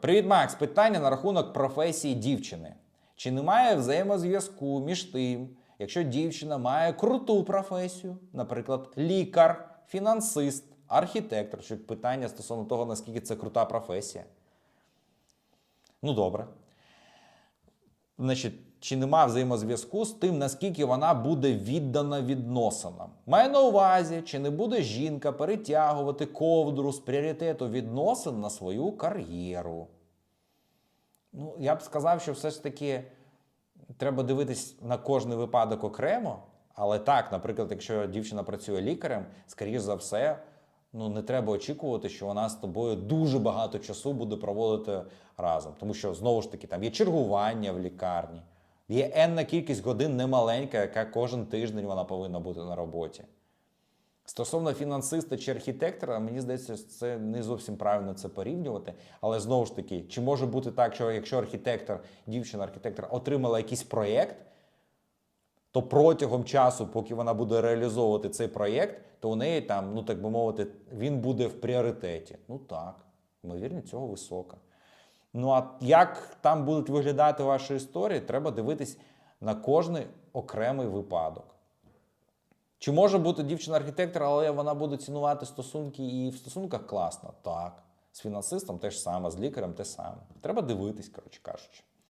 Привіт, Макс. Питання на рахунок професії дівчини. Чи немає взаємозв'язку між тим, якщо дівчина має круту професію, наприклад, лікар, фінансист, архітектор, що питання стосовно того, наскільки це крута професія? Ну, добре. Значить, чи нема взаємозв'язку з тим, наскільки вона буде віддана відносинам? Має на увазі, чи не буде жінка перетягувати ковдру з пріоритету відносин на свою кар'єру? Ну, я б сказав, що все ж таки треба дивитись на кожний випадок окремо. Але так, наприклад, якщо дівчина працює лікарем, скоріш за все, ну не треба очікувати, що вона з тобою дуже багато часу буде проводити разом. Тому що знову ж таки там є чергування в лікарні, є енна кількість годин немаленька, яка кожен тиждень вона повинна бути на роботі. Стосовно фінансиста чи архітектора, мені здається, це не зовсім правильно це порівнювати. Але знову ж таки, чи може бути так, що якщо архітектор, дівчина-архітектор отримала якийсь проєкт, то протягом часу, поки вона буде реалізовувати цей проєкт, то у неї там, ну так би мовити, він буде в пріоритеті. Ну так, ймовірність цього висока. Ну а як там будуть виглядати ваші історії, треба дивитись на кожний окремий випадок. Чи може бути дівчина-архітектор, але вона буде цінувати стосунки і в стосунках класно? Так. З фінансистом те ж саме, з лікарем те саме. Треба дивитись, коротше кажучи.